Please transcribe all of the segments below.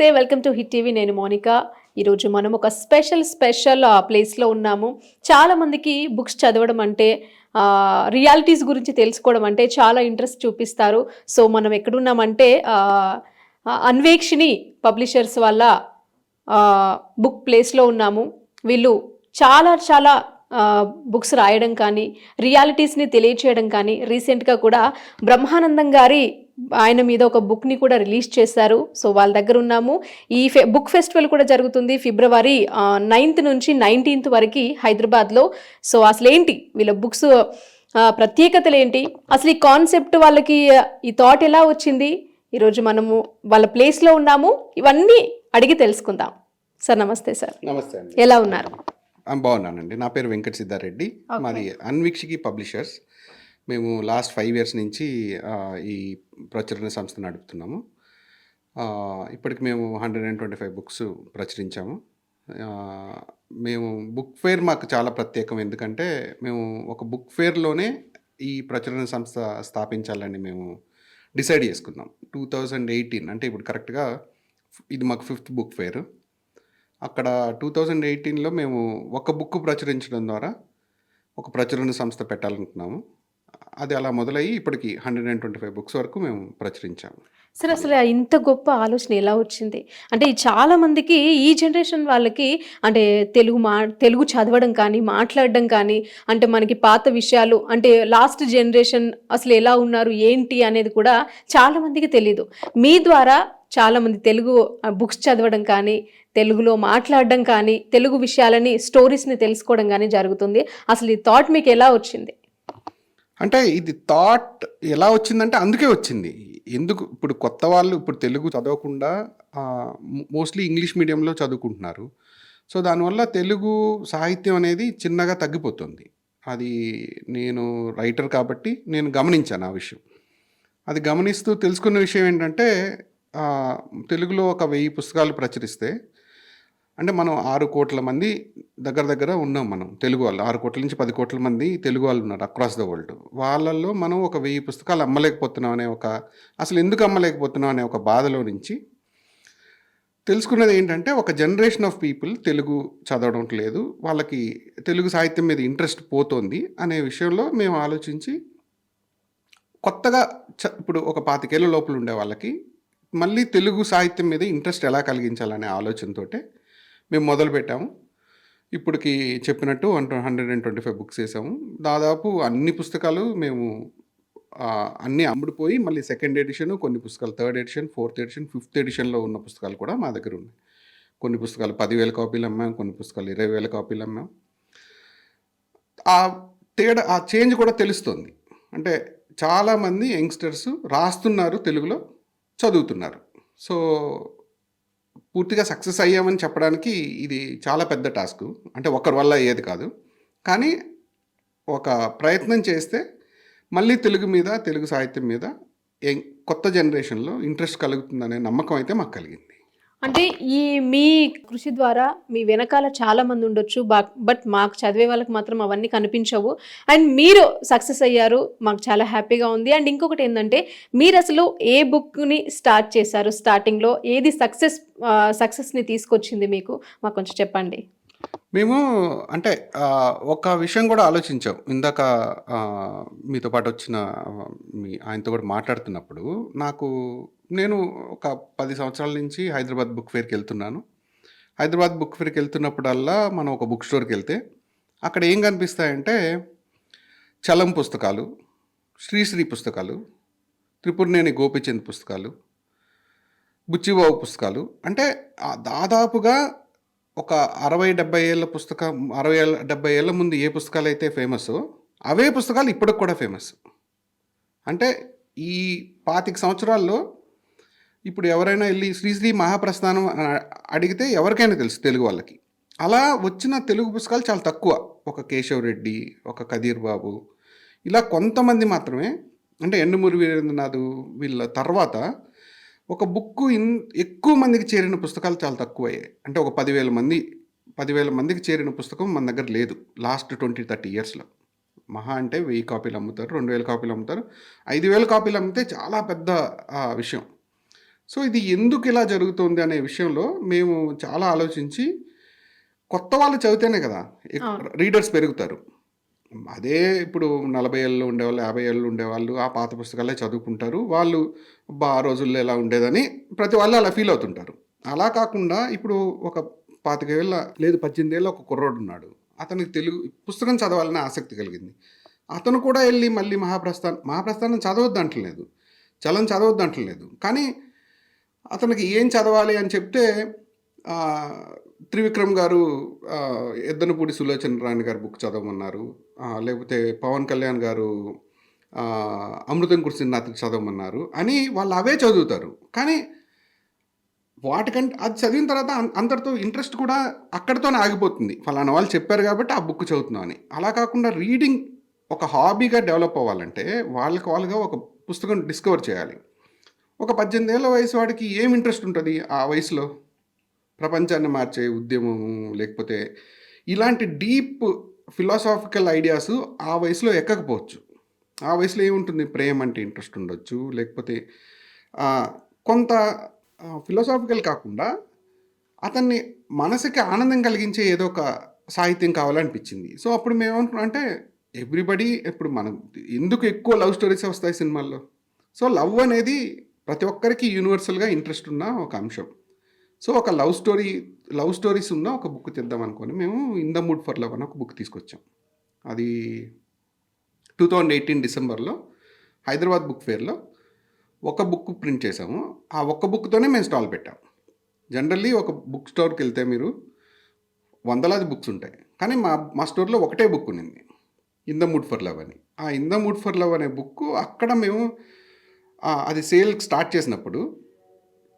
నమస్తే welcome to hit TV. నేను మోనిక. ఈరోజు మనం ఒక స్పెషల్ స్పెషల్ ప్లేస్లో ఉన్నాము. చాలా మందికి బుక్స్ చదవడం అంటే రియాలిటీస్ గురించి తెలుసుకోవడం అంటే చాలా ఇంట్రెస్ట్ చూపిస్తారు. సో మనం ఎక్కడున్నామంటే అన్వేక్షిణి పబ్లిషర్స్ వల్ల బుక్ ప్లేస్లో ఉన్నాము. వీళ్ళు చాలా చాలా బుక్స్ రాయడం కానీ రియాలిటీస్ని తెలియచేయడం కానీ రీసెంట్గా కూడా బ్రహ్మానందం గారి ఆయన మీద ఒక బుక్ని కూడా రిలీజ్ చేశారు. సో వాళ్ళ దగ్గర ఉన్నాము. ఈ ఫె బుక్ ఫెస్టివల్ కూడా జరుగుతుంది ఫిబ్రవరి నైన్త్ నుంచి నైన్టీన్త్ వరకు హైదరాబాద్లో. సో అసలు ఏంటి వీళ్ళ బుక్స్ ప్రత్యేకతలు ఏంటి? అసలు ఈ కాన్సెప్ట్ వాళ్ళకి ఈ థాట్ ఎలా వచ్చింది? ఈరోజు మనము వాళ్ళ ప్లేస్లో ఉన్నాము. ఇవన్నీ అడిగి తెలుసుకుందాం. సార్ నమస్తే సార్. నమస్తే ఎలా ఉన్నారు? బాగున్నానండి. నా పేరు వెంకట సిద్ధారెడ్డి. మాది అన్వీక్షికి పబ్లిషర్స్. మేము లాస్ట్ ఫైవ్ ఇయర్స్ నుంచి ఈ ప్రచురణ సంస్థ నడుపుతున్నాము. ఇప్పటికి మేము hundred and twenty five books ప్రచురించాము. మేము బుక్ ఫేర్ మాకు చాలా ప్రత్యేకం. ఎందుకంటే మేము ఒక బుక్ ఫేర్లోనే ఈ ప్రచురణ సంస్థ స్థాపించాలని మేము డిసైడ్ చేసుకున్నాం. టూ థౌజండ్ ఎయిటీన్ అంటే ఇప్పుడు కరెక్ట్గా ఇది మాకు ఫిఫ్త్ బుక్ ఫేర్. అక్కడ టూ థౌజండ్ ఎయిటీన్లో మేము ఒక బుక్ ప్రచురించడం ద్వారా ఒక ప్రచురణ సంస్థ పెట్టాలనుకున్నాము. అది అలా మొదలయ్యి ఇప్పటికి hundred and twenty five books వరకు మేము ప్రచురించాము సార్ అసలు ఇంత గొప్ప ఆలోచన ఎలా వచ్చింది? అంటే చాలా మందికి ఈ జనరేషన్ వాళ్ళకి అంటే తెలుగు మా తెలుగు చదవడం కానీ మాట్లాడడం కానీ అంటే మనకి పాత విషయాలు అంటే లాస్ట్ జనరేషన్ అసలు ఎలా ఉన్నారు ఏంటి అనేది కూడా చాలా మందికి తెలీదు. మీ ద్వారా చాలా మంది తెలుగు బుక్స్ చదవడం కానీ తెలుగులో మాట్లాడడం కానీ తెలుగు విషయాలని స్టోరీస్ని తెలుసుకోవడం కానీ జరుగుతుంది. అసలు ఈ థాట్ మీకు ఎలా వచ్చింది? అంటే ఇది థాట్ ఎలా వచ్చిందంటే అందుకే వచ్చింది. ఎందుకు ఇప్పుడు కొత్త వాళ్ళు ఇప్పుడు తెలుగు చదవకుండా మోస్ట్లీ ఇంగ్లీష్ మీడియంలో చదువుకుంటున్నారు. సో దానివల్ల తెలుగు సాహిత్యం అనేది చిన్నగా తగ్గిపోతుంది. అది నేను రైటర్ కాబట్టి నేను గమనించాను ఆ విషయం. అది గమనిస్తూ తెలుసుకున్న విషయం ఏంటంటే తెలుగులో ఒక వెయ్యి పుస్తకాలు ప్రచురిస్తే అంటే మనం ఆరు కోట్ల మంది దగ్గర దగ్గర ఉన్నాం మనం. తెలుగు వాళ్ళు. ఆరు కోట్ల నుంచి పది కోట్ల మంది తెలుగు వాళ్ళు ఉన్నారు అక్రాస్ ద వరల్డ్ వాళ్ళల్లో మనం ఒక వెయ్యి పుస్తకాలు అమ్మలేకపోతున్నాం అనే ఒక అసలు ఎందుకు అమ్మలేకపోతున్నాం అనే ఒక బాధలో నుంచి తెలుసుకున్నది ఏంటంటే ఒక జనరేషన్ ఆఫ్ పీపుల్ తెలుగు చదవడం లేదు. వాళ్ళకి తెలుగు సాహిత్యం మీద ఇంట్రెస్ట్ పోతోంది అనే విషయంలో మేము ఆలోచించి కొత్తగా చ ఇప్పుడు ఒక పాతికేళ్ళ లోపల ఉండే వాళ్ళకి మళ్ళీ తెలుగు సాహిత్యం మీద ఇంట్రెస్ట్ ఎలా కలిగించాలనే ఆలోచనతోటే మేము మొదలుపెట్టాము ఇప్పటికి చెప్పినట్టు one hundred and twenty five books వేసాము. దాదాపు అన్ని పుస్తకాలు మేము అన్నీ అమ్ముడుపోయి మళ్ళీ సెకండ్ ఎడిషన్ కొన్ని పుస్తకాలు third edition fourth edition fifth ఎడిషన్లో ఉన్న పుస్తకాలు కూడా మా దగ్గర ఉన్నాయి. కొన్ని పుస్తకాలు పదివేల కాపీలు అమ్మాం కొన్ని పుస్తకాలు ఇరవై వేల కాపీలు అమ్మాం. ఆ తేడా ఆ చేంజ్ కూడా తెలుస్తుంది. అంటే చాలామంది యంగ్స్టర్స్ రాస్తున్నారు తెలుగులో చదువుతున్నారు. సో పూర్తిగా సక్సెస్ అయ్యామని చెప్పడానికి ఇది చాలా పెద్ద టాస్క్. అంటే ఒకరి వల్ల అయ్యేది కాదు. కానీ ఒక ప్రయత్నం చేస్తే మళ్ళీ తెలుగు మీద తెలుగు సాహిత్యం మీద కొత్త జనరేషన్లో ఇంట్రెస్ట్ కలుగుతుందనే నమ్మకం అయితే మాకు కలిగింది. అంటే ఈ మీ కృషి ద్వారా మీ వెనకాల చాలా మంది ఉండొచ్చు బట్ మాకు చదివే వాళ్ళకి మాత్రం అవన్నీ కనిపించవు. అండ్ మీరు సక్సెస్ అయ్యారు మాకు చాలా హ్యాపీగా ఉంది. అండ్ ఇంకొకటి ఏంటంటే మీరు అసలు ఏ బుక్ని స్టార్ట్ చేశారు? స్టార్టింగ్లో ఏది సక్సెస్ సక్సెస్ని తీసుకొచ్చింది మీకు? మాకు కొంచెం చెప్పండి. మేము అంటే ఒక విషయం కూడా ఆలోచించాం. ఇందాక మీతో పాటు వచ్చిన మీ ఆయనతో కూడా మాట్లాడుతున్నప్పుడు నాకు నేను ఒక పది సంవత్సరాల నుంచి హైదరాబాద్ బుక్ ఫేర్కి వెళ్తున్నాను. హైదరాబాద్ బుక్ ఫేర్కి వెళ్తున్నప్పుడల్లా మనం ఒక బుక్ స్టోర్కి వెళ్తే అక్కడ ఏం కనిపిస్తాయంటే చలం పుస్తకాలు శ్రీశ్రీ పుస్తకాలు త్రిపురనేని గోపిచంద్ పుస్తకాలు బుచ్చిబాబు పుస్తకాలు. అంటే దాదాపుగా ఒక అరవై డెబ్బై ఏళ్ళ పుస్తకం అరవై ఏళ్ళ డెబ్బై ఏళ్ళ ముందు ఏ పుస్తకాలు అయితే ఫేమస్ అవే పుస్తకాలు ఇప్పటికి కూడా ఫేమస్ అంటే ఈ పాతిక సంవత్సరాల్లో ఇప్పుడు ఎవరైనా వెళ్ళి శ్రీశ్రీ మహాప్రస్థానం అని అడిగితే ఎవరికైనా తెలుసు తెలుగు వాళ్ళకి. అలా వచ్చిన తెలుగు పుస్తకాలు చాలా తక్కువ. ఒక కేశవ్ రెడ్డి ఒక కదీర్ బాబు. ఇలా కొంతమంది మాత్రమే అంటే ఎండుమూరి వీరేంద్రనాథ్ వీళ్ళ తర్వాత ఒక బుక్ ఇన్ ఎక్కువ మందికి చేరిన పుస్తకాలు చాలా తక్కువయ్యాయి అంటే ఒక పదివేల మంది పదివేల మందికి చేరిన పుస్తకం మన దగ్గర లేదు. లాస్ట్ ట్వంటీ థర్టీ ఇయర్స్లో. మహా అంటే వెయ్యి కాపీలు అమ్ముతారు రెండు వేల కాపీలు అమ్ముతారు. ఐదు వేల కాపీలు అమ్మితే చాలా పెద్ద విషయం. సో ఇది ఎందుకు ఇలా జరుగుతుంది అనే విషయంలో మేము చాలా ఆలోచించి కొత్త వాళ్ళు చదివితేనే కదా. రీడర్స్ పెరుగుతారు. అదే ఇప్పుడు నలభై ఏళ్ళు ఉండేవాళ్ళు యాభై ఏళ్ళు ఉండేవాళ్ళు ఆ పాత పుస్తకాలే చదువుకుంటారు. వాళ్ళు బా ఆ రోజుల్లో ఎలా ఉండేదని ప్రతి వాళ్ళు అలా ఫీల్ అవుతుంటారు. అలా కాకుండా ఇప్పుడు ఒక పాతికేళ్ళ లేదు పద్దెనిమిది ఏళ్ళ ఒక కుర్రోడు ఉన్నాడు. అతనికి తెలుగు పుస్తకం చదవాలని ఆసక్తి కలిగింది. అతను కూడా వెళ్ళి మళ్ళీ మహాప్రస్థానం మహాప్రస్థానం చదవద్దు అంటలేదు చలం చదవద్దు అంటలేదు కానీ అతనికి ఏం చదవాలి అని చెప్తే త్రివిక్రమ్ గారు ఎద్దనపూడి సులోచన రాణి గారు బుక్ చదవమన్నారు. లేకపోతే పవన్ కళ్యాణ్ గారు అమృతం అమృతం కుర్సినాథ్కి చదవమన్నారు అని వాళ్ళు అవే చదువుతారు. కానీ వాటికంటే అది చదివిన తర్వాత అందరితో ఇంట్రెస్ట్ కూడా అక్కడితోనే ఆగిపోతుంది. ఫలానా వాళ్ళు చెప్పారు కాబట్టి ఆ బుక్ చదువుతున్నాం అని. అలా కాకుండా రీడింగ్ ఒక హాబీగా డెవలప్ అవ్వాలంటే వాళ్ళకి వాళ్ళుగా ఒక పుస్తకం డిస్కవర్ చేయాలి. ఒక పద్దెనిమిది ఏళ్ళ వయసు వాడికి ఏం ఇంట్రెస్ట్ ఉంటుంది ఆ వయసులో? ప్రపంచాన్ని మార్చే ఉద్యమము లేకపోతే ఇలాంటి డీప్ ఫిలాసాఫికల్ ఐడియాస్ ఆ వయసులో ఎక్కకపోవచ్చు. ఆ వయసులో ఏముంటుంది? ప్రేమ అంటే ఇంట్రెస్ట్ ఉండొచ్చు లేకపోతే కొంత ఫిలాసాఫికల్ కాకుండా అతన్ని మనసుకి ఆనందం కలిగించే ఏదో ఒక సాహిత్యం కావాలనిపించింది. సో అప్పుడు మేమేమంటున్నాం అంటే ఎవ్రీబడి ఇప్పుడు మనం ఎందుకు ఎక్కువ లవ్ స్టోరీస్ వస్తాయి సినిమాల్లో? సో లవ్ అనేది ప్రతి ఒక్కరికి యూనివర్సల్గా ఇంట్రెస్ట్ ఉన్న ఒక అంశం. సో ఒక లవ్ స్టోరీ లవ్ స్టోరీస్ ఉన్న ఒక బుక్ తెద్దాం అనుకోని మేము in the mood for love అని ఒక బుక్ తీసుకొచ్చాం. అది టూ థౌజండ్ ఎయిటీన్ డిసెంబర్లో హైదరాబాద్ బుక్ ఫేర్లో ఒక బుక్ ప్రింట్ చేసాము ఆ ఒక్క బుక్తోనే మేము స్టాల్ పెట్టాం. జనరల్లీ ఒక బుక్ స్టోర్కి వెళ్తే మీరు వందలాది బుక్స్ ఉంటాయి. కానీ మా మా స్టోర్లో ఒకటే బుక్ ఉన్నింది. In the mood for love అని. ఆ in the mood for love అనే బుక్ అక్కడ మేము అది సేల్ స్టార్ట్ చేసినప్పుడు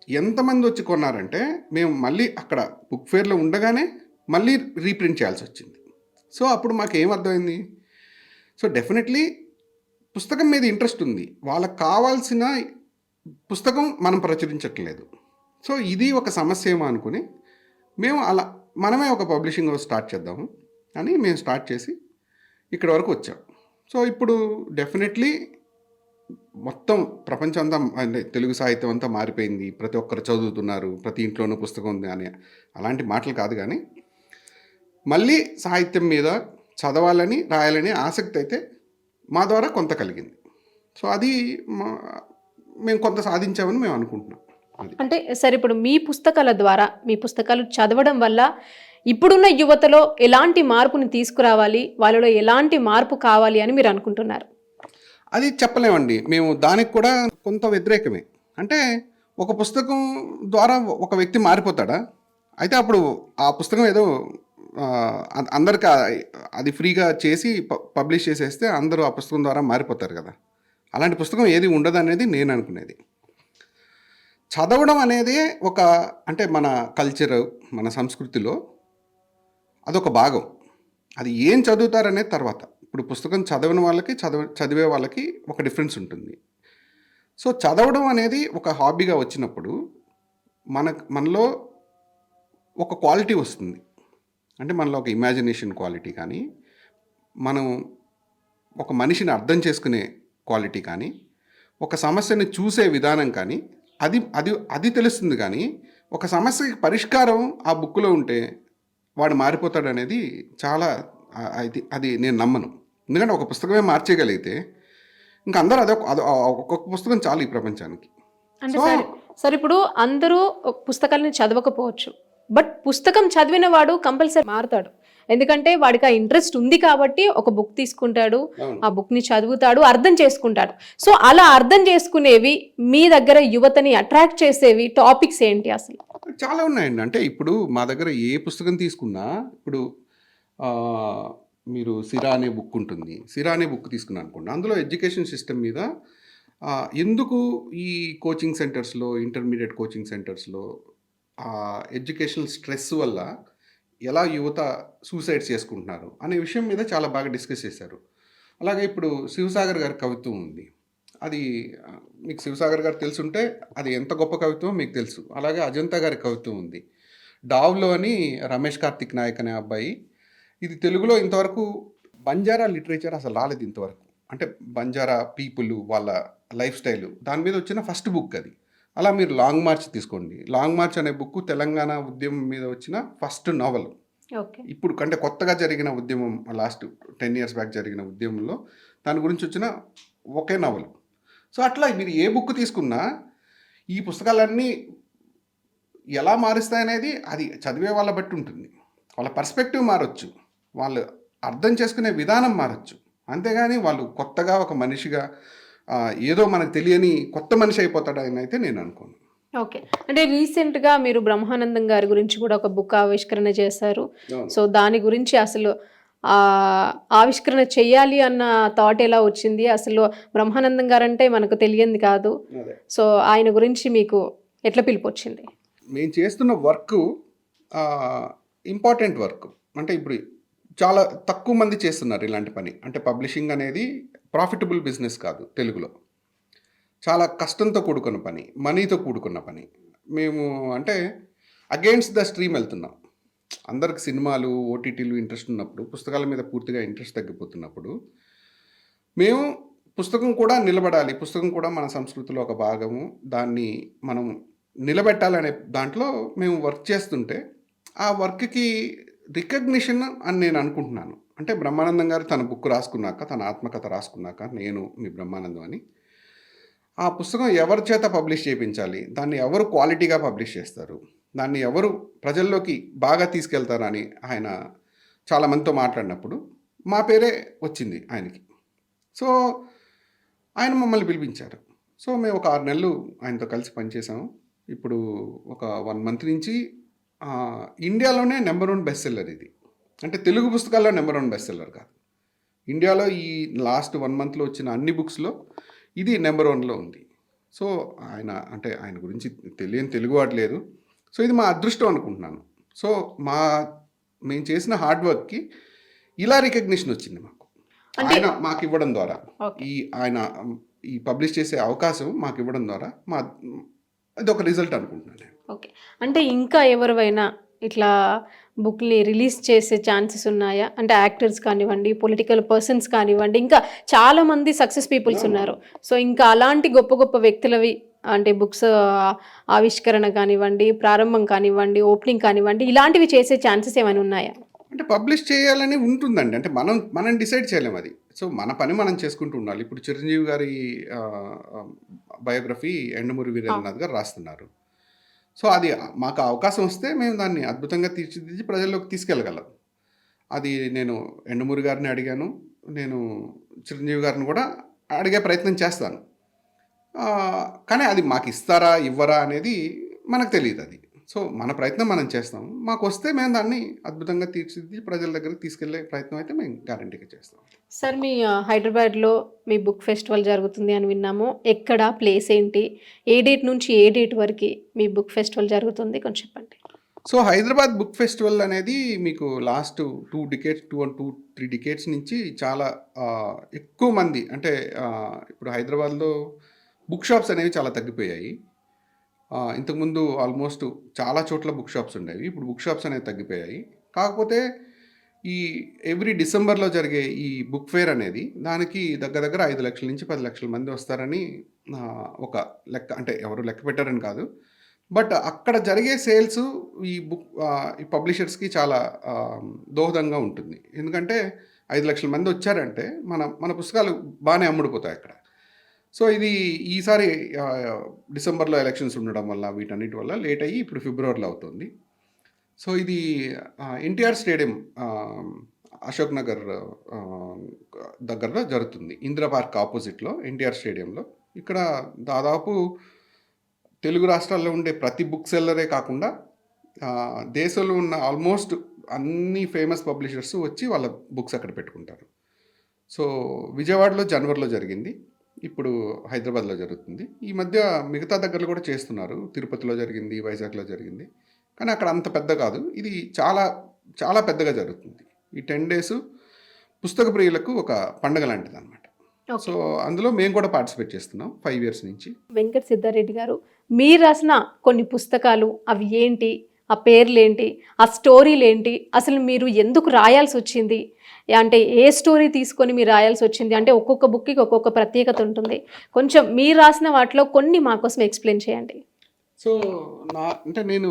ఎంతమంది వచ్చి కొన్నారంటే మేము మళ్ళీ అక్కడ బుక్ ఫేర్లో ఉండగానే మళ్ళీ రీప్రింట్ చేయాల్సి వచ్చింది. సో అప్పుడు మాకు ఏం అర్థమైంది? సో డెఫినెట్లీ పుస్తకం మీద ఇంట్రెస్ట్ ఉంది. వాళ్ళకి కావాల్సిన పుస్తకం మనం ప్రచురించట్లేదు. సో ఇది ఒక సమస్య ఏమో అనుకుని మేము అలా మనమే ఒక పబ్లిషింగ్ హౌస్ స్టార్ట్ చేద్దాము అని మేము స్టార్ట్ చేసి ఇక్కడ వరకు వచ్చాం. సో ఇప్పుడు డెఫినెట్లీ మొత్తం ప్రపంచం అంతా అంటే తెలుగు సాహిత్యం అంతా మారిపోయింది. ప్రతి ఒక్కరు చదువుతున్నారు. ప్రతి ఇంట్లోనూ పుస్తకం ఉంది అని అలాంటి మాటలు కాదు కానీ మళ్ళీ సాహిత్యం మీద చదవాలని రాయాలని ఆసక్తి అయితే మా ద్వారా కొంత కలిగింది. సో అది మా- మేము కొంత సాధించామని మేము అనుకుంటున్నాం. అంటే సరే ఇప్పుడు మీ పుస్తకాల ద్వారా మీ పుస్తకాలు చదవడం వల్ల ఇప్పుడున్న యువతలో ఎలాంటి మార్పుని తీసుకురావాలి? వాళ్ళలో ఎలాంటి మార్పు కావాలి అని మీరు అనుకుంటున్నారు? అది చెప్పలేమండి. మేము దానికి కూడా కొంత వ్యతిరేకమే. అంటే ఒక పుస్తకం ద్వారా ఒక వ్యక్తి మారిపోతాడా? అయితే అప్పుడు ఆ పుస్తకం ఏదో అందరికి అది ఫ్రీగా చేసి ప- పబ్లిష్ చేసేస్తే అందరూ ఆ పుస్తకం ద్వారా మారిపోతారు కదా. అలాంటి పుస్తకం ఏది ఉండదు అనేది నేను అనుకునేది. చదవడం అనేది ఒక అంటే మన కల్చర్ మన సంస్కృతిలో అదొక భాగం. అది ఏం చదువుతారనేది తర్వాత. ఇప్పుడు పుస్తకం చదవని వాళ్ళకి చదవ చదివే వాళ్ళకి ఒక డిఫరెన్స్ ఉంటుంది. సో చదవడం అనేది ఒక హాబీగా వచ్చినప్పుడు మన మనలో ఒక క్వాలిటీ వస్తుంది. అంటే మనలో ఒక ఇమాజినేషన్ క్వాలిటీ కానీ మనం ఒక మనిషిని అర్థం చేసుకునే క్వాలిటీ కానీ ఒక సమస్యని చూసే విధానం కానీ అది అది అది తెలుస్తుంది కానీ ఒక సమస్యకి పరిష్కారం ఆ బుక్లో ఉంటే వాడు మారిపోతాడు అనేది చాలా అది అది నేను నమ్మను. ఎందుకంటే ఒక పుస్తకమే మార్చేయగలిగితే ఇంకా అందరూ అదొ ఒక్కొక్క పుస్తకం చాలు ఈ ప్రపంచానికి. అంటే సరే ఇప్పుడు అందరూ పుస్తకాలను చదవకపోవచ్చు. బట్ పుస్తకం చదివిన వాడు కంపల్సరీ మారుతాడు. ఎందుకంటే వాడికి ఆ ఇంట్రెస్ట్ ఉంది కాబట్టి ఒక బుక్ తీసుకుంటాడు ఆ బుక్ని చదువుతాడు అర్థం చేసుకుంటాడు. సో అలా అర్థం చేసుకునేవి మీ దగ్గర యువతని అట్రాక్ట్ చేసేవి టాపిక్స్ ఏంటి అసలు? చాలా ఉన్నాయండి. అంటే ఇప్పుడు మా దగ్గర ఏ పుస్తకం తీసుకున్నా ఇప్పుడు మీరు సిరా అనే బుక్ ఉంటుంది. సిరా అనే బుక్ తీసుకున్నాను అనుకోండి. అందులో ఎడ్యుకేషన్ సిస్టమ్ మీద ఎందుకు ఈ కోచింగ్ సెంటర్స్లో ఇంటర్మీడియట్ కోచింగ్ సెంటర్స్లో ఎడ్యుకేషనల్ స్ట్రెస్ వల్ల ఎలా యువత సూసైడ్స్ చేసుకుంటున్నారు అనే విషయం మీద చాలా బాగా డిస్కస్ చేశారు. అలాగే ఇప్పుడు శివసాగర్ గారి కవిత్వం ఉంది. అది మీకు శివసాగర్ గారు తెలుసుంటే అది ఎంత గొప్ప కవిత్వం మీకు తెలుసు. అలాగే అజంతా గారి కవిత్వం ఉంది. డావ్లో అని రమేష్ కార్తిక్ నాయక్ అనే అబ్బాయి ఇది తెలుగులో ఇంతవరకు బంజారా లిటరేచర్ అసలు రాలేదు ఇంతవరకు. అంటే బంజారా పీపుల్ వాళ్ళ లైఫ్ స్టైల్. దాని మీద వచ్చిన ఫస్ట్ బుక్ అది. అలా మీరు లాంగ్ మార్చ్ తీసుకోండి. లాంగ్ మార్చ్ అనే బుక్ తెలంగాణ ఉద్యమం మీద వచ్చిన ఫస్ట్ నావల్. ఇప్పుడు కంటే కొత్తగా జరిగిన ఉద్యమం లాస్ట్ టెన్ ఇయర్స్ బ్యాక్ జరిగిన ఉద్యమంలో దాని గురించి వచ్చిన ఒకే నవల్. సో అట్లా మీరు ఏ బుక్ తీసుకున్నా ఈ పుస్తకాలన్నీ ఎలా మారుస్తాయనేది అది చదివే వాళ్ళ బట్టి ఉంటుంది. వాళ్ళ పర్స్పెక్టివ్ మారచ్చు. వాళ్ళు అర్థం చేసుకునే విధానం మారచ్చు. అంతేగాని వాళ్ళు కొత్తగా ఒక మనిషిగా ఏదో మనకు తెలియని కొత్త మనిషి అయిపోతాడని అయితే నేను అనుకోను. ఓకే. అంటే రీసెంట్గా మీరు బ్రహ్మానందం గారి గురించి కూడా ఒక బుక్ ఆవిష్కరణ చేశారు. సో దాని గురించి అసలు ఆవిష్కరణ చెయ్యాలి అన్న థాట్ ఎలా వచ్చింది? అసలు బ్రహ్మానందం గారు అంటే మనకు తెలియంది కాదు. సో ఆయన గురించి మీకు ఎట్లా పిలుపు వచ్చింది? మేము చేస్తున్న వర్క్ ఇంపార్టెంట్ వర్క్. అంటే ఇప్పుడు చాలా తక్కువ మంది చేస్తున్నారు ఇలాంటి పని. అంటే పబ్లిషింగ్ అనేది ప్రాఫిటబుల్ బిజినెస్ కాదు తెలుగులో. చాలా కష్టంతో కూడుకున్న పని మనీతో కూడుకున్న పని. మేము అంటే అగెయిన్స్ట్ ద స్ట్రీమ్ వెళ్తున్నాం. అందరికి సినిమాలు ఓటీటీలు ఇంట్రెస్ట్ ఉన్నప్పుడు పుస్తకాల మీద పూర్తిగా ఇంట్రెస్ట్ తగ్గిపోతున్నప్పుడు మేము పుస్తకం కూడా నిలబడాలి. పుస్తకం కూడా మన సంస్కృతిలో ఒక భాగము. దాన్ని మనం నిలబెట్టాలనే దాంట్లో మేము వర్క్ చేస్తుంటే ఆ వర్క్కి రికగ్నిషన్ అని నేను అనుకుంటున్నాను. అంటే బ్రహ్మానందం గారు తన బుక్ రాసుకున్నాక తన ఆత్మకథ రాసుకున్నాక నేను మీ బ్రహ్మానందం అని ఆ పుస్తకం ఎవరి చేత పబ్లిష్ చేయించాలి? దాన్ని ఎవరు క్వాలిటీగా పబ్లిష్ చేస్తారు? దాన్ని ఎవరు ప్రజల్లోకి బాగా తీసుకెళ్తారని ఆయన చాలామందితో మాట్లాడినప్పుడు మా పేరే వచ్చింది ఆయనకి. సో ఆయన మమ్మల్ని పిలిపించారు. సో మేము ఒక ఆరు నెలలు ఆయనతో కలిసి పనిచేసాము ఇప్పుడు ఒక వన్ మంత్ నుంచి ఇండియాలోనే నెంబర్ వన్ బెస్ట్ సెల్లర్ ఇది. అంటే తెలుగు పుస్తకాల్లో నెంబర్ వన్ బెస్ట్ సెల్లర్ కాదు. ఇండియాలో ఈ లాస్ట్ వన్ మంత్లో వచ్చిన అన్ని బుక్స్లో ఇది నెంబర్ వన్లో ఉంది. సో ఆయన అంటే ఆయన గురించి తెలియని తెలుగు వాడలేదు సో ఇది మా అదృష్టం అనుకుంటున్నాను. సో మా మేము చేసిన హార్డ్ వర్క్కి ఇలా రికగ్నిషన్ వచ్చింది మాకు. ఆయన మాకు ఇవ్వడం ద్వారా. ఈ ఆయన ఈ పబ్లిష్ చేసే అవకాశం మాకు ఇవ్వడం ద్వారా మా అది ఒక రిజల్ట్ అనుకుంటున్నాను నేను. ఓకే. అంటే ఇంకా ఎవరివైనా ఇట్లా బుక్ని రిలీజ్ చేసే ఛాన్సెస్ ఉన్నాయా? అంటే యాక్టర్స్ కానివ్వండి పొలిటికల్ పర్సన్స్ కానివ్వండి ఇంకా చాలామంది సక్సెస్ పీపుల్స్ ఉన్నారు. సో ఇంకా అలాంటి గొప్ప గొప్ప వ్యక్తులవి అంటే బుక్స్ ఆవిష్కరణ కానివ్వండి ప్రారంభం కానివ్వండి ఓపెనింగ్ కానివ్వండి ఇలాంటివి చేసే ఛాన్సెస్ ఏమైనా ఉన్నాయా? అంటే పబ్లిష్ చేయాలని ఉంటుందండి. అంటే మనం మనం డిసైడ్ చేయలేం అది. సో మన పని మనం చేసుకుంటూ ఉండాలి. ఇప్పుడు చిరంజీవి గారి బయోగ్రఫీ ఎండమూరి వీరేంద్రనాథ్ గారు రాస్తున్నారు. సో అది మాకు అవకాశం వస్తే మేము దాన్ని అద్భుతంగా తీర్చిదిద్ది ప్రజల్లోకి తీసుకెళ్ళగలం. అది నేను ఎండమూరి గారిని అడిగాను. నేను చిరంజీవి గారిని కూడా అడిగే ప్రయత్నం చేస్తాను. కానీ అది మాకు ఇస్తారా ఇవ్వరా అనేది మనకు తెలియదు అది. సో మన ప్రయత్నం మనం చేస్తాం. మాకు వస్తే మేము దాన్ని అద్భుతంగా తీర్చిదిద్ది ప్రజల దగ్గరికి తీసుకెళ్ళే ప్రయత్నం అయితే మేము గ్యారంటీగా చేస్తాం. సార్ మీ హైదరాబాద్లో మీ బుక్ ఫెస్టివల్ జరుగుతుంది అని విన్నాము. ఎక్కడ ప్లేస్ ఏంటి? ఏ డేట్ నుంచి ఏ డేట్ వరకు మీ బుక్ ఫెస్టివల్ జరుగుతుంది? కొంచెం చెప్పండి. సో హైదరాబాద్ బుక్ ఫెస్టివల్ అనేది మీకు last two decades two two three decades నుంచి చాలా ఎక్కువ మంది అంటే ఇప్పుడు హైదరాబాద్లో బుక్ షాప్స్ అనేవి చాలా తగ్గిపోయాయి. ఇంతకుముందు ఆల్మోస్ట్ చాలా చోట్ల బుక్ షాప్స్ ఉండేవి. ఇప్పుడు బుక్ షాప్స్ అనేవి తగ్గిపోయాయి. కాకపోతే ఈ ఎవ్రీ డిసెంబర్లో జరిగే ఈ బుక్ ఫేర్ అనేది దానికి దగ్గర దగ్గర ఐదు లక్షల నుంచి పది లక్షల మంది వస్తారని ఒక లెక్క అంటే ఎవరు లెక్క పెట్టారని కాదు. బట్ అక్కడ జరిగే సేల్స్ ఈ బుక్ ఈ పబ్లిషర్స్కి చాలా దోహదంగా ఉంటుంది. ఎందుకంటే ఐదు లక్షల మంది వచ్చారంటే మన మన పుస్తకాలు బాగానే అమ్ముడుపోతాయి అక్కడ. సో ఇది ఈసారి డిసెంబర్లో ఎలక్షన్స్ ఉండడం వల్ల వీటన్నిటి వల్ల లేట్ అయ్యి ఇప్పుడు ఫిబ్రవరిలో అవుతుంది. సో ఇది ఎన్టీఆర్ స్టేడియం అశోక్ నగర్ దగ్గరలో జరుగుతుంది. ఇందిరా పార్క్ ఆపోజిట్లో ఎన్టీఆర్ స్టేడియంలో. ఇక్కడ దాదాపు తెలుగు రాష్ట్రాల్లో ఉండే ప్రతి బుక్ సెల్లరే కాకుండా దేశంలో ఉన్న ఆల్మోస్ట్ అన్ని ఫేమస్ పబ్లిషర్స్ వచ్చి వాళ్ళ బుక్స్ అక్కడ పెట్టుకుంటారు. సో విజయవాడలో జనవరిలో జరిగింది. ఇప్పుడు హైదరాబాద్లో జరుగుతుంది. ఈ మధ్య మిగతా దగ్గరలో కూడా చేస్తున్నారు. తిరుపతిలో జరిగింది వైజాగ్లో జరిగింది. కానీ అక్కడ అంత పెద్ద కాదు. ఇది చాలా చాలా పెద్దగా జరుగుతుంది. ఈ టెన్ డేస్ పుస్తక ప్రియులకు ఒక పండగ లాంటిది అనమాట సో అందులో మేము కూడా పార్టిసిపేట్ చేస్తున్నాం ఫైవ్ ఇయర్స్ నుంచి. వెంకట సిద్ధారెడ్డి గారు మీరు రాసిన కొన్ని పుస్తకాలు అవి ఏంటి? ఆ పేర్లేంటి? ఆ స్టోరీలు ఏంటి అసలు మీరు ఎందుకు రాయాల్సి వచ్చింది అంటే ఏ స్టోరీ తీసుకొని మీరు రాయాల్సి వచ్చింది అంటే ఒక్కొక్క బుక్కి ఒక్కొక్క ప్రత్యేకత ఉంటుంది. కొంచెం మీరు రాసిన వాటిలో కొన్ని మా కోసం ఎక్స్ప్లెయిన్ చేయండి. సో నా అంటే నేను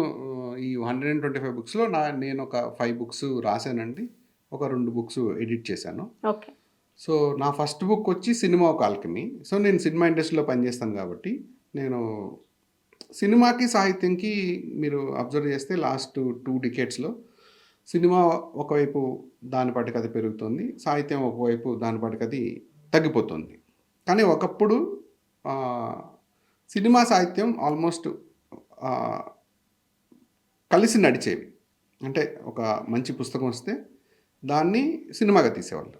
ఈ హండ్రెడ్ అండ్ ట్వంటీ ఫైవ్ బుక్స్లో నా నేను ఒక ఫైవ్ బుక్స్ రాశానండి. ఒక రెండు బుక్స్ ఎడిట్ చేశాను. ఓకే. సో నా ఫస్ట్ బుక్ వచ్చి సినిమా ఒక ఆల్కమీ. సో నేను సినిమా ఇండస్ట్రీలో పనిచేస్తాను కాబట్టి నేను సినిమాకి సాహిత్యంకి మీరు అబ్జర్వ్ చేస్తే లాస్ట్ టూ డికెట్స్లో సినిమా ఒకవైపు దాని పాటికి అది పెరుగుతుంది సాహిత్యం ఒకవైపు దాని పాటికి అది తగ్గిపోతుంది. కానీ ఒకప్పుడు సినిమా సాహిత్యం ఆల్మోస్ట్ కలిసి నడిచేవి. అంటే ఒక మంచి పుస్తకం వస్తే దాన్ని సినిమాగా తీసేవాళ్ళు.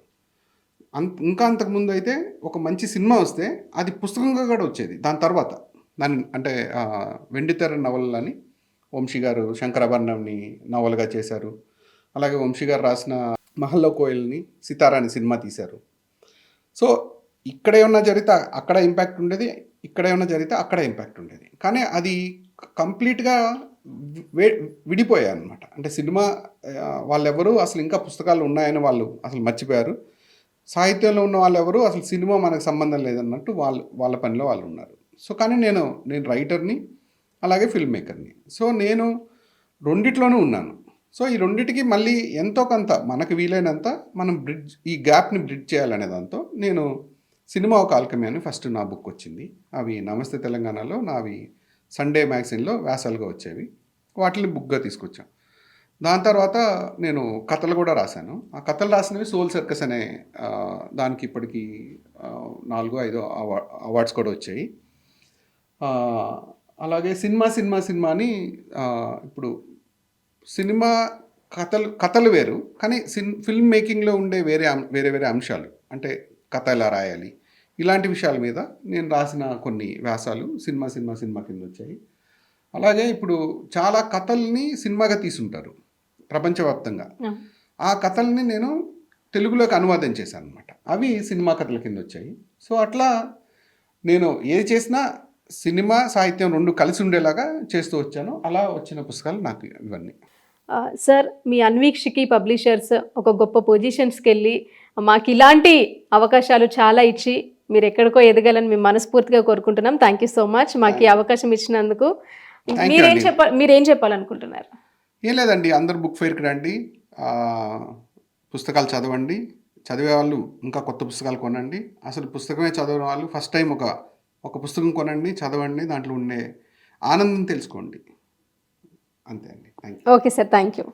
అంత ఇంకా అంతకుముందు అయితే ఒక మంచి సినిమా వస్తే అది పుస్తకంగా కూడా వచ్చేది. దాని తర్వాత దాని అంటే వెండితెర నవలని అని వంశీ గారు శంకరాభరణంని నవలుగా చేశారు. అలాగే వంశీ గారు రాసిన మహల్లో కోయిల్ని సితారాని సినిమా తీశారు. సో ఇక్కడ ఏమన్నా జరిగితే అక్కడ ఇంపాక్ట్ ఉండేది ఇక్కడ ఏమన్నా జరిగితే అక్కడ ఇంపాక్ట్ ఉండేది. కానీ అది కంప్లీట్గా వే విడిపోయాయి అనమాట అంటే సినిమా ఆ, వాళ్ళెవరూ అసలు ఇంకా పుస్తకాలు ఉన్నాయని వాళ్ళు అసలు మర్చిపోయారు. సాహిత్యంలో ఉన్న వాళ్ళెవరు అసలు సినిమా మనకు సంబంధం లేదన్నట్టు వాళ్ళు వాళ్ళ పనిలో వాళ్ళు ఉన్నారు. సో కానీ నేను నేను రైటర్ని అలాగే ఫిల్మ్ మేకర్ని సో నేను రెండిట్లోనూ ఉన్నాను. సో ఈ రెండిటికి మళ్ళీ ఎంతో కొంత మనకు వీలైనంత మనం బ్రిడ్జ్ ఈ గ్యాప్ని బ్రిడ్జ్ చేయాలనే దాంతో నేను సినిమా ఒక ఆల్కమీ అని ఫస్ట్ నా బుక్ వచ్చింది. అవి నమస్తే తెలంగాణలో నావి సండే మ్యాగజైన్లో వ్యాసాలుగా వచ్చేవి. వాటిని బుక్గా తీసుకొచ్చాం. దాని తర్వాత నేను కథలు కూడా రాశాను. ఆ కథలు రాసినవి సోల్ సర్కస్ అనే దానికి ఇప్పటికీ నాలుగో ఐదో అవార్డ్స్ కూడా వచ్చాయి. అలాగే సినిమా సినిమా సినిమా అని ఇప్పుడు సినిమా కథలు కథలు వేరు కానీ సిన్ ఫిల్మ్ మేకింగ్లో ఉండే వేరే వేరే వేరే అంశాలు అంటే కథ ఎలా రాయాలి ఇలాంటి విషయాల మీద నేను రాసిన కొన్ని వ్యాసాలు సినిమా సినిమా సినిమా కింద వచ్చాయి. అలాగే ఇప్పుడు చాలా కథల్ని సినిమాగా తీసుంటారు ప్రపంచవ్యాప్తంగా. ఆ. కథల్ని నేను తెలుగులోకి అనువాదం చేశాను అనమాట అవి సినిమా కథల కింద వచ్చాయి. సో అట్లా నేను ఏది చేసినా సినిమా సాహిత్యం రెండు కలిసి ఉండేలాగా చేస్తూ వచ్చాను. అలా వచ్చిన పుస్తకాలు నాకు ఇవన్నీ. సార్ మీ అన్వీక్షకి పబ్లిషర్స్ ఒక గొప్ప పొజిషన్స్కి వెళ్ళి మాకు ఇలాంటి అవకాశాలు చాలా ఇచ్చి మీరు ఎక్కడికో ఎదగాలని మేము మనస్ఫూర్తిగా కోరుకుంటున్నాం. థ్యాంక్ యూ సో మచ్ మాకు ఈ అవకాశం ఇచ్చినందుకు మీరేం అండి. చెప్ప మీరేం చెప్పాలనుకుంటున్నారు? ఏం లేదండి అందరు బుక్ ఫెయిర్కి రండి. పుస్తకాలు చదవండి. చదివే వాళ్ళు ఇంకా కొత్త పుస్తకాలు కొనండి. అసలు పుస్తకమే చదవని వాళ్ళు ఫస్ట్ టైం ఒక ఒక పుస్తకం కొనండి చదవండి దాంట్లో ఉండే ఆనందం తెలుసుకోండి. అంతే అండి. Thank you okay sir thank you